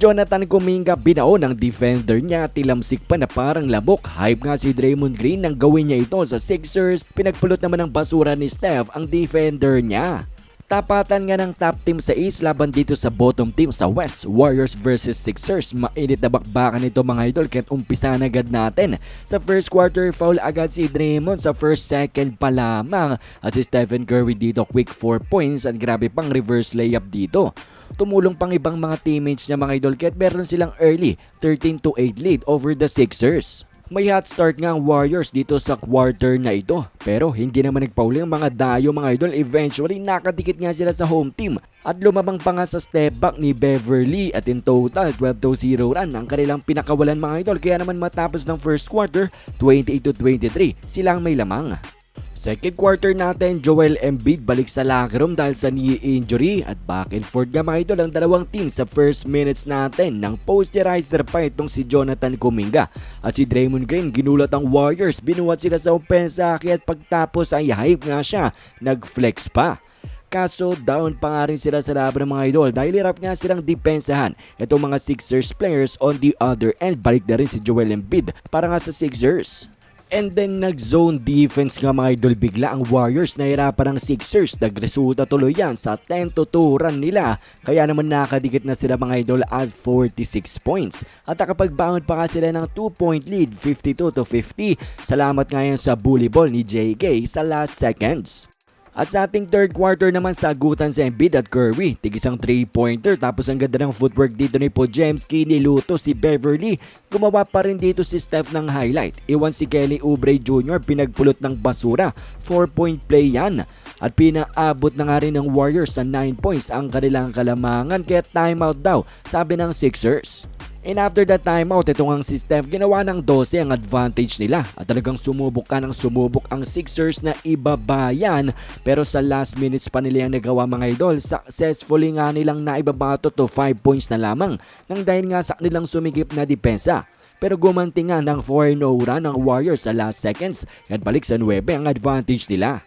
Jonathan Kuminga binao ng defender niya at tilamsik pa na parang labok. Hype nga si Draymond Green nang gawin niya ito sa Sixers. Pinagpulot naman ng basura ni Steph ang defender niya. Tapatan nga ng top team sa East laban dito sa bottom team sa West. Warriors versus Sixers. Mainit na bakbakan nito mga idol kahit umpisa na agad natin. Sa first quarter foul agad si Draymond sa first second pa lamang. At si Stephen Curry dito quick 4 points at grabe pang reverse layup dito. Tumulong pang ibang mga teammates niya mga idol kahit meron silang early 13 to 8 lead over the Sixers. May hot start nga ang Warriors dito sa quarter na ito. Pero hindi naman nagpauli ang mga dayo mga idol. Eventually nakadikit nga sila sa home team. At lumabang pa nga sa step back ni Beverly at in total 12 to 0 run ang kanilang pinakawalan mga idol. Kaya naman matapos ng first quarter 28 to 23 silang may lamang. Second quarter natin, Joel Embiid balik sa locker room dahil sa knee injury. At back and forth nga mga idol ang dalawang team sa first minutes natin. Ng posterizer pa itong si Jonathan Kuminga at si Draymond Green. Ginulat ang Warriors. Binuhat sila sa opensa at pagtapos ay hype nga siya. Nag-flex pa. Kaso down pa nga rin sila sa laban ng mga idol. Dahil hirap nga silang depensahan. Itong mga Sixers players on the other end. Balik na rin si Joel Embiid. Para nga sa Sixers. And then nag-zone defense nga mga idol bigla ang Warriors na hirapan ng Sixers. Nagresulta tuloy yan sa 10 to 2 run nila. Kaya naman nakadikit na sila mga idol at 46 points. At nakapag-bound pa nga sila ng 2 point lead 52 to 50. Salamat nga yan sa bully ball ni JK sa last seconds. At sa ating third quarter naman sagutan sa Embiid at Curry. Tigisang 3-pointer tapos ang ganda ng footwork dito ni Pojemski niluto si Beverly. Gumawa pa rin dito si Steph ng highlight. Iwan si Kelly Oubre Jr. pinagpulot ng basura. 4-point play yan. At pinaabot na nga rin ng Warriors sa 9 points ang kanilang kalamangan kaya timeout daw sabi ng Sixers. And after that timeout, ito nga si Steph ginawa ng 12 ang advantage nila at talagang sumubok ka ng sumubok ang Sixers na ibabayan pero sa last minutes pa nila yung nagawa mga idol successfully nga nilang naibabato to 5 points na lamang nang dahil nga sa nilang sumigip na depensa. Pero gumanti nga ng 4-0 run ng Warriors sa last seconds at balik sa 9 ang advantage nila.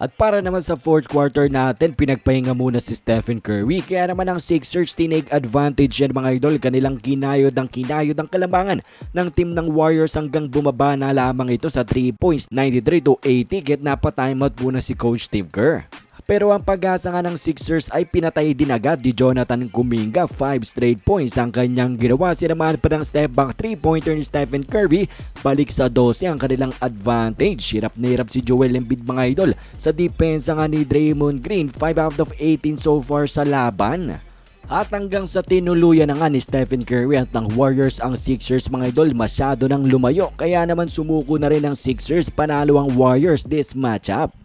At para naman sa fourth quarter natin, pinagpahinga muna si Stephen Curry. Kaya naman ang Sixers tinake advantage yan mga idol. Kanilang kinayod ang kinayod ang kalamangan ng team ng Warriors hanggang bumaba na lamang ito sa 3 points, 93 to 80. Get na pa timeout muna si Coach Steve Kerr. Pero ang pag-asa nga ng Sixers ay pinatay din agad ni Jonathan Kuminga. 5 straight points ang kanyang ginawa. Sinamahan pa ng step back 3-pointer ni Stephen Curry. Balik sa 12 ang kanilang advantage. Hirap na hirap si Joel Embiid mga idol. Sa depensa nga ni Draymond Green, 5 out of 18 so far sa laban. At hanggang sa tinuluyan na nga ni Stephen Curry at ng Warriors ang Sixers mga idol masyado nang lumayo kaya naman sumuko na rin ang Sixers panalo ang Warriors this matchup.